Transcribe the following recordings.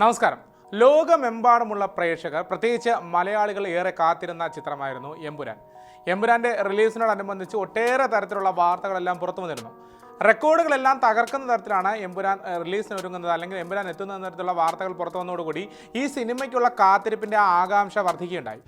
നമസ്കാരം. ലോകമെമ്പാടുമുള്ള പ്രേക്ഷകർ പ്രത്യേകിച്ച് മലയാളികൾ ഏറെ കാത്തിരുന്ന ചിത്രമായിരുന്നു എമ്പുരാൻ. എമ്പുരാന്റെ റിലീസിനോടനുബന്ധിച്ച് ഒട്ടേറെ തരത്തിലുള്ള വാർത്തകളെല്ലാം പുറത്തു വന്നിരുന്നു. റെക്കോർഡുകളെല്ലാം തകർക്കുന്ന തരത്തിലാണ് എമ്പുരാൻ റിലീസിന് ഒരുങ്ങുന്നത് അല്ലെങ്കിൽ എമ്പുരാൻ എത്തുന്ന തരത്തിലുള്ള വാർത്തകൾ പുറത്തു വന്നതോടുകൂടി ഈ സിനിമയ്ക്കുള്ള കാത്തിരിപ്പിന്റെ ആ ആകാംക്ഷ വർദ്ധിക്കുകയുണ്ടായി.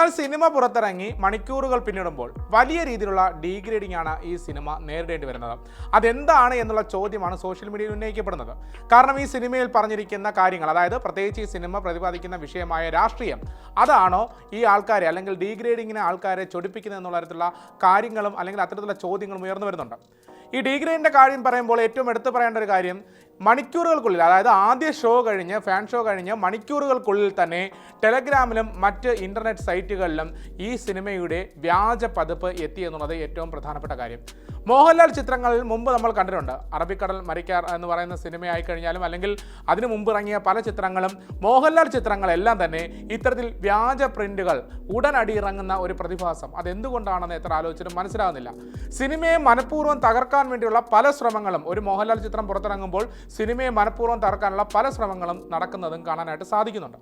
എന്നാൽ സിനിമ പുറത്തിറങ്ങി മണിക്കൂറുകൾ പിന്നിടുമ്പോൾ വലിയ രീതിയിലുള്ള ഡീഗ്രേഡിംഗ് ആണ് ഈ സിനിമ നേരിടേണ്ടി വരുന്നത്. അതെന്താണ് എന്നുള്ള ചോദ്യമാണ് സോഷ്യൽ മീഡിയയിൽ ഉന്നയിക്കപ്പെടുന്നത്. കാരണം ഈ സിനിമയിൽ പറഞ്ഞിരിക്കുന്ന കാര്യങ്ങൾ അതായത് പ്രത്യേകിച്ച് ഈ സിനിമ പ്രതിപാദിക്കുന്ന വിഷയമായ രാഷ്ട്രീയം അതാണോ ഈ ആൾക്കാരെ അല്ലെങ്കിൽ ഡീഗ്രേഡിങ്ങിനെ ആൾക്കാരെ ചൊടിപ്പിക്കുന്നത് എന്നുള്ള തരത്തിലുള്ള കാര്യങ്ങളും അല്ലെങ്കിൽ അത്തരത്തിലുള്ള ചോദ്യങ്ങളും ഉയർന്നു വരുന്നുണ്ട്. ഈ ഡീഗ്രേഡിന്റെ കാര്യം പറയുമ്പോൾ ഏറ്റവും എടുത്തു പറയേണ്ട ഒരു കാര്യം മണിക്കൂറുകൾക്കുള്ളിൽ അതായത് ആദ്യ ഷോ കഴിഞ്ഞ് ഫാൻ ഷോ കഴിഞ്ഞ് മണിക്കൂറുകൾക്കുള്ളിൽ തന്നെ ടെലഗ്രാമിലും മറ്റ് ഇന്റർനെറ്റ് സൈറ്റുകളിലും ഈ സിനിമയുടെ വ്യാജ പതിപ്പ് എത്തി എന്നുള്ളത് ഏറ്റവും പ്രധാനപ്പെട്ട കാര്യം. മോഹൻലാൽ ചിത്രങ്ങളിൽ മുമ്പ് നമ്മൾ കണ്ടിട്ടുണ്ട്. അറബിക്കടൽ മരിക്കാർ എന്ന് പറയുന്ന സിനിമയായി കഴിഞ്ഞാലും അല്ലെങ്കിൽ അതിനു മുമ്പ് ഇറങ്ങിയ പല ചിത്രങ്ങളും മോഹൻലാൽ ചിത്രങ്ങളെല്ലാം തന്നെ ഇത്തരത്തിൽ വ്യാജ പ്രിന്റുകൾ ഉടനടി ഇറങ്ങുന്ന ഒരു പ്രതിഭാസം. അതെന്തുകൊണ്ടാണെന്ന് എത്ര ആലോചിച്ചിട്ടും മനസ്സിലാകുന്നില്ല സിനിമയെ മനഃപൂർവം തകർക്കാൻ വേണ്ടിയുള്ള പല ശ്രമങ്ങളും ഒരു മോഹൻലാൽ ചിത്രം പുറത്തിറങ്ങുമ്പോൾ സിനിമയെ മനഃപൂർവം തറക്കാനുള്ള പല ശ്രമങ്ങളും നടക്കുന്നതും കാണാനായിട്ട് സാധിക്കുന്നുണ്ട്.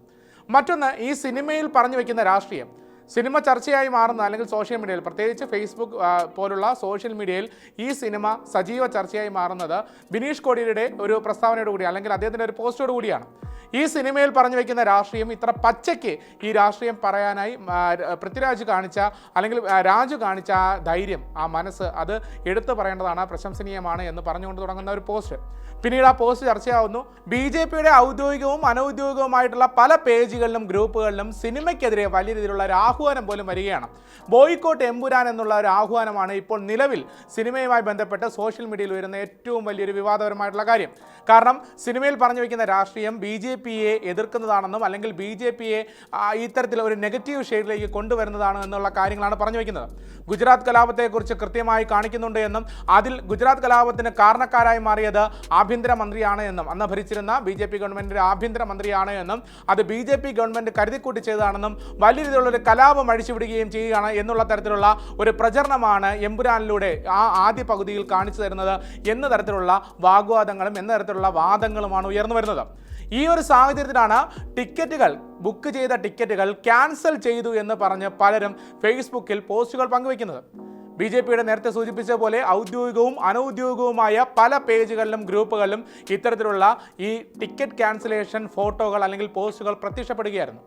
മറ്റൊന്ന് ഈ സിനിമയിൽ പറഞ്ഞു വെക്കുന്ന രാഷ്ട്രീയം. സിനിമ ചർച്ചയായി മാറുന്ന അല്ലെങ്കിൽ സോഷ്യൽ മീഡിയയിൽ പ്രത്യേകിച്ച് ഫേസ്ബുക്ക് പോലുള്ള സോഷ്യൽ മീഡിയയിൽ ഈ സിനിമ സജീവ ചർച്ചയായി മാറുന്നത് ബിനീഷ് കോടിയുടെ ഒരു പ്രസ്താവനയോട് അല്ലെങ്കിൽ അദ്ദേഹത്തിന്റെ ഒരു പോസ്റ്റോട് കൂടിയാണ് ഈ സിനിമയിൽ പറഞ്ഞു വെക്കുന്ന രാഷ്ട്രീയം ഇത്ര പച്ചയ്ക്ക് ഈ രാഷ്ട്രീയം പറയാനായി പൃഥ്വിരാജ് കാണിച്ച അല്ലെങ്കിൽ രാജു കാണിച്ച ആ ധൈര്യം ആ മനസ്സ് അത് എടുത്തു പറയേണ്ടതാണ് പ്രശംസനീയമാണ് എന്ന് പറഞ്ഞുകൊണ്ട് തുടങ്ങുന്ന ഒരു പോസ്റ്റ്. പിന്നീട് ആ പോസ്റ്റ് ചർച്ചയാവുന്നു. ബി ജെ പിയുടെ ഔദ്യോഗികവും അനൗദ്യോഗികവുമായിട്ടുള്ള പല പേജുകളിലും ഗ്രൂപ്പുകളിലും സിനിമയ്ക്കെതിരെ വലിയ രീതിയിലുള്ള ഒരു ആഹ്വാനം പോലും വരികയാണ്. ബോയ്ക്കോട്ട് എമ്പുരാൻ എന്നുള്ള ഒരു ആഹ്വാനമാണ് ഇപ്പോൾ നിലവിൽ സിനിമയുമായി ബന്ധപ്പെട്ട് സോഷ്യൽ മീഡിയയിൽ വരുന്ന ഏറ്റവും വലിയൊരു വിവാദപരമായിട്ടുള്ള കാര്യം. കാരണം സിനിമയിൽ പറഞ്ഞു വയ്ക്കുന്ന രാഷ്ട്രീയം ബി ജെ പിയെ എതിർക്കുന്നതാണെന്നും അല്ലെങ്കിൽ ബി ജെ പിയെ ഇത്തരത്തിൽ ഒരു നെഗറ്റീവ് ഷെയ്ഡിലേക്ക് കൊണ്ടുവരുന്നതാണ് എന്നുള്ള കാര്യങ്ങളാണ് പറഞ്ഞു വയ്ക്കുന്നത് ഗുജറാത്ത് കലാപത്തെക്കുറിച്ച് കൃത്യമായി കാണിക്കുന്നുണ്ട് എന്നും അതിൽ ഗുജറാത്ത് കലാപത്തിന് കാരണക്കാരായി മാറിയത് ആഭ്യന്തരമന്ത്രിയാണ് എന്നും അന്ന് ഭരിച്ചിരുന്ന ബി ജെ പി ഗവൺമെന്റിന്റെ ആഭ്യന്തരമന്ത്രിയാണ് എന്നും അത് ബി ജെ പി ഗവൺമെന്റ് കരുതിക്കൂട്ടി ചെയ്തതാണെന്നും വലിയ രീതിയിലുള്ളൊരു കലാപം അഴിച്ചുവിടുകയും ചെയ്യുകയാണ് എന്നുള്ള തരത്തിലുള്ള ഒരു പ്രചരണമാണ് എമ്പുരാനിലൂടെ ആ ആദ്യ പകുതിയിൽ കാണിച്ചു തരുന്നത് എന്ന തരത്തിലുള്ള വാഗ്വാദങ്ങളും എന്ന തരത്തിലുള്ള വാദങ്ങളുമാണ് ഉയർന്നു വരുന്നത്. ഈ ഒരു സാഹചര്യത്തിലാണ് ടിക്കറ്റുകൾ ബുക്ക് ചെയ്ത ടിക്കറ്റുകൾ ക്യാൻസൽ ചെയ്തു എന്ന് പറഞ്ഞ് പലരും ഫേസ്ബുക്കിൽ പോസ്റ്റുകൾ പങ്കുവയ്ക്കുന്നത്. ബി ജെ പിയുടെ നേരത്തെ സൂചിപ്പിച്ച പോലെ ഔദ്യോഗികവും അനൗദ്യോഗികവുമായ പല പേജുകളിലും ഗ്രൂപ്പുകളിലും ഇത്തരത്തിലുള്ള ഈ ടിക്കറ്റ് ക്യാൻസലേഷൻ ഫോട്ടോകൾ അല്ലെങ്കിൽ പോസ്റ്റുകൾ പ്രത്യക്ഷപ്പെടുകയായിരുന്നു.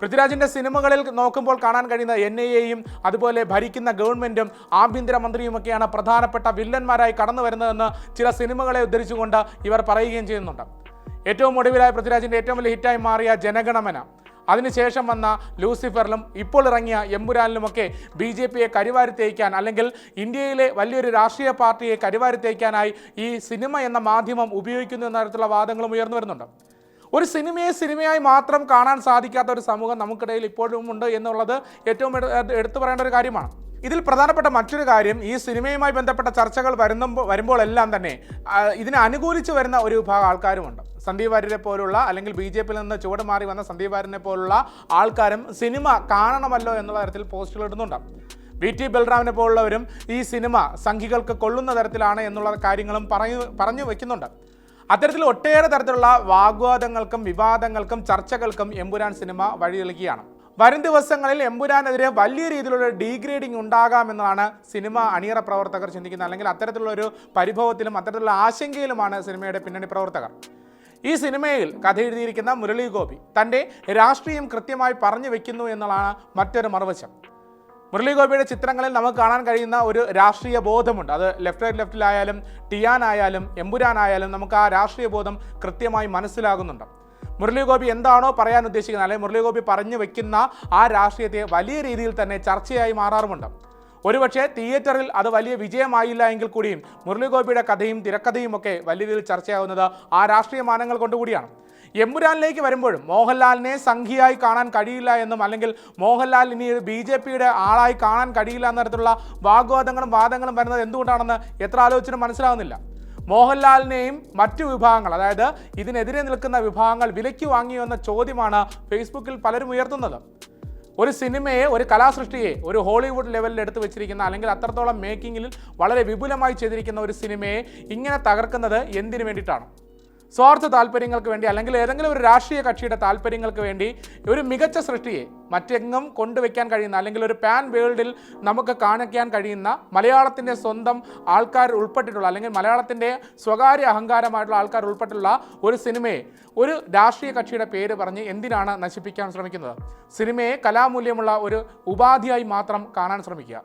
പൃഥ്വിരാജിന്റെ സിനിമകളിൽ നോക്കുമ്പോൾ കാണാൻ കഴിയുന്ന എൻ ഐ എയും അതുപോലെ ഭരിക്കുന്ന ഗവൺമെന്റും ആഭ്യന്തരമന്ത്രിയുമൊക്കെയാണ് പ്രധാനപ്പെട്ട വില്ലന്മാരായി കടന്നു വരുന്നതെന്ന് ചില സിനിമകളെ ഉദ്ധരിച്ചുകൊണ്ട് ഇവർ പറയുകയും ചെയ്യുന്നുണ്ട്. ഏറ്റവും ഒടുവിലായ പൃഥ്വിരാജിന്റെ ഏറ്റവും വലിയ ഹിറ്റായി മാറിയ ജനഗണമന. അതിനുശേഷം വന്ന ലൂസിഫറിലും ഇപ്പോൾ ഇറങ്ങിയ എമ്പുരാനിലുമൊക്കെ ബി ജെ പിയെ കരിവാരിത്തേക്കാൻ അല്ലെങ്കിൽ ഇന്ത്യയിലെ വലിയൊരു രാഷ്ട്രീയ പാർട്ടിയെ കരിവാരിത്തേക്കാനായി ഈ സിനിമ എന്ന മാധ്യമം ഉപയോഗിക്കുന്നു എന്ന തരത്തിലുള്ള വാദങ്ങളും ഉയർന്നു വരുന്നുണ്ട്. ഒരു സിനിമയെ സിനിമയായി മാത്രം കാണാൻ സാധിക്കാത്ത ഒരു സമൂഹം നമുക്കിടയിൽ ഇപ്പോഴും ഉണ്ട് എന്നുള്ളത് ഏറ്റവും എടു- എടുത്തു പറയേണ്ട ഒരു കാര്യമാണ്. ഇതിൽ പ്രധാനപ്പെട്ട മറ്റൊരു കാര്യം ഈ സിനിമയുമായി ബന്ധപ്പെട്ട ചർച്ചകൾ വരുമ്പോൾ വരുമ്പോഴെല്ലാം തന്നെ ഇതിനെ അനുകൂലിച്ച് വരുന്ന ഒരു വിഭാഗം ആൾക്കാരുമുണ്ട്. സന്ദീപ് വാര്യരെ പോലുള്ള അല്ലെങ്കിൽ ബി ജെ പിയിൽ നിന്ന് ചുവട് മാറി വന്ന സന്ദീപ് വാര്യനെ പോലുള്ള ആൾക്കാരും സിനിമ കാണണമല്ലോ എന്നുള്ള തരത്തിൽ പോസ്റ്റുകൾ ഇടുന്നുണ്ട്. വി ടി ബൽറാമിനെ പോലുള്ളവരും ഈ സിനിമ സംഘികൾക്ക് കൊള്ളുന്ന തരത്തിലാണ് എന്നുള്ള കാര്യങ്ങളും പറഞ്ഞു പറഞ്ഞു വെക്കുന്നുണ്ട്. അത്തരത്തിൽ ഒട്ടേറെ തരത്തിലുള്ള വാഗ്വാദങ്ങൾക്കും വിവാദങ്ങൾക്കും ചർച്ചകൾക്കും എമ്പുരാൻ സിനിമ വഴിതെളിക്കുകയാണ് വരും ദിവസങ്ങളിൽ എമ്പുരാനെതിരെ വലിയ രീതിയിലുള്ള ഡീഗ്രേഡിംഗ് ഉണ്ടാകാമെന്നാണ് സിനിമ അണിയറ പ്രവർത്തകർ ചിന്തിക്കുന്നത്. അല്ലെങ്കിൽ അത്തരത്തിലുള്ള ഒരു പരിഭവത്തിലും അത്തരത്തിലുള്ള ആശങ്കയിലുമാണ് സിനിമയുടെ പിന്നണി പ്രവർത്തകർ. ഈ സിനിമയിൽ കഥ എഴുതിയിരിക്കുന്ന മുരളി ഗോപി തന്റെ രാഷ്ട്രീയം കൃത്യമായി പറഞ്ഞു വെക്കുന്നു എന്നുള്ളതാണ് മറ്റൊരു മറുവശം. മുരളി ഗോപിയുടെ ചിത്രങ്ങളിൽ നമുക്ക് കാണാൻ കഴിയുന്ന ഒരു രാഷ്ട്രീയ ബോധമുണ്ട്. അത് ലെഫ്റ്റ് റൈറ്റ് ലെഫ്റ്റിലായാലും ടിയാനായാലും എമ്പുരാനായാലും നമുക്ക് ആ രാഷ്ട്രീയ ബോധം കൃത്യമായി മനസ്സിലാകുന്നുണ്ട്. മുരളി ഗോപി എന്താണോ പറയാൻ ഉദ്ദേശിക്കുന്നത് അല്ലെങ്കിൽ മുരളീഗോപി പറഞ്ഞു വെക്കുന്ന ആ രാഷ്ട്രീയത്തെ വലിയ രീതിയിൽ തന്നെ ചർച്ചയായി മാറാറുമുണ്ട്. ഒരുപക്ഷെ തിയേറ്ററിൽ അത് വലിയ വിജയമായില്ല എങ്കിൽ കൂടിയും മുരളീഗോപിയുടെ കഥയും തിരക്കഥയും ഒക്കെ വലിയ രീതിയിൽ ചർച്ചയാവുന്നത് ആ രാഷ്ട്രീയ മാനങ്ങൾ കൊണ്ടുകൂടിയാണ്. എമ്പുരാനിലേക്ക് വരുമ്പോഴും മോഹൻലാലിനെ സംഘിയായി കാണാൻ കഴിയില്ല എന്നും അല്ലെങ്കിൽ മോഹൻലാൽ ഇനി ബി ജെ പിയുടെ ആളായി കാണാൻ കഴിയില്ല എന്ന തരത്തിലുള്ള വാഗ്വാദങ്ങളും വാദങ്ങളും വരുന്നത് എന്തുകൊണ്ടാണെന്ന് എത്ര ആലോചിച്ചിട്ടും മനസ്സിലാവുന്നില്ല. മോഹൻലാലിനെയും മറ്റു വിഭാഗങ്ങൾ അതായത് ഇതിനെതിരെ നിൽക്കുന്ന വിഭാഗങ്ങൾ വിലയ്ക്ക് വാങ്ങിയോ എന്ന ചോദ്യമാണ് ഫേസ്ബുക്കിൽ പലരും ഉയർത്തുന്നത്. ഒരു സിനിമയെ ഒരു കലാസൃഷ്ടിയെ ഒരു ഹോളിവുഡ് ലെവലിൽ എടുത്തു വെച്ചിരിക്കുന്ന അല്ലെങ്കിൽ അത്രത്തോളം മേക്കിങ്ങിൽ വളരെ വിപുലമായി ചെയ്തിരിക്കുന്ന ഒരു സിനിമയെ ഇങ്ങനെ തകർക്കുന്നത് എന്തിനു വേണ്ടിയിട്ടാണ്? സ്വാർത്ഥ താല്പര്യങ്ങൾക്ക് വേണ്ടി അല്ലെങ്കിൽ ഏതെങ്കിലും ഒരു രാഷ്ട്രീയ കക്ഷിയുടെ താല്പര്യങ്ങൾക്ക് വേണ്ടി ഒരു മികച്ച സൃഷ്ടിയെ മറ്റെങ്ങും കൊണ്ടുവയ്ക്കാൻ കഴിയുന്ന അല്ലെങ്കിൽ ഒരു പാൻ വേൾഡിൽ നമുക്ക് കാണിക്കാൻ കഴിയുന്ന മലയാളത്തിന്റെ സ്വന്തം ആൾക്കാർ ഉൾപ്പെട്ടിട്ടുള്ള അല്ലെങ്കിൽ മലയാളത്തിന്റെ സ്വകാര്യ അഹങ്കാരമായിട്ടുള്ള ആൾക്കാർ ഉൾപ്പെട്ടുള്ള ഒരു സിനിമയെ ഒരു രാഷ്ട്രീയ കക്ഷിയുടെ പേര് പറഞ്ഞ് എന്തിനാണ് നശിപ്പിക്കാൻ ശ്രമിക്കുന്നത്? സിനിമയെ കലാമൂല്യമുള്ള ഒരു ഉപാധിയായി മാത്രം കാണാൻ ശ്രമിക്കുക.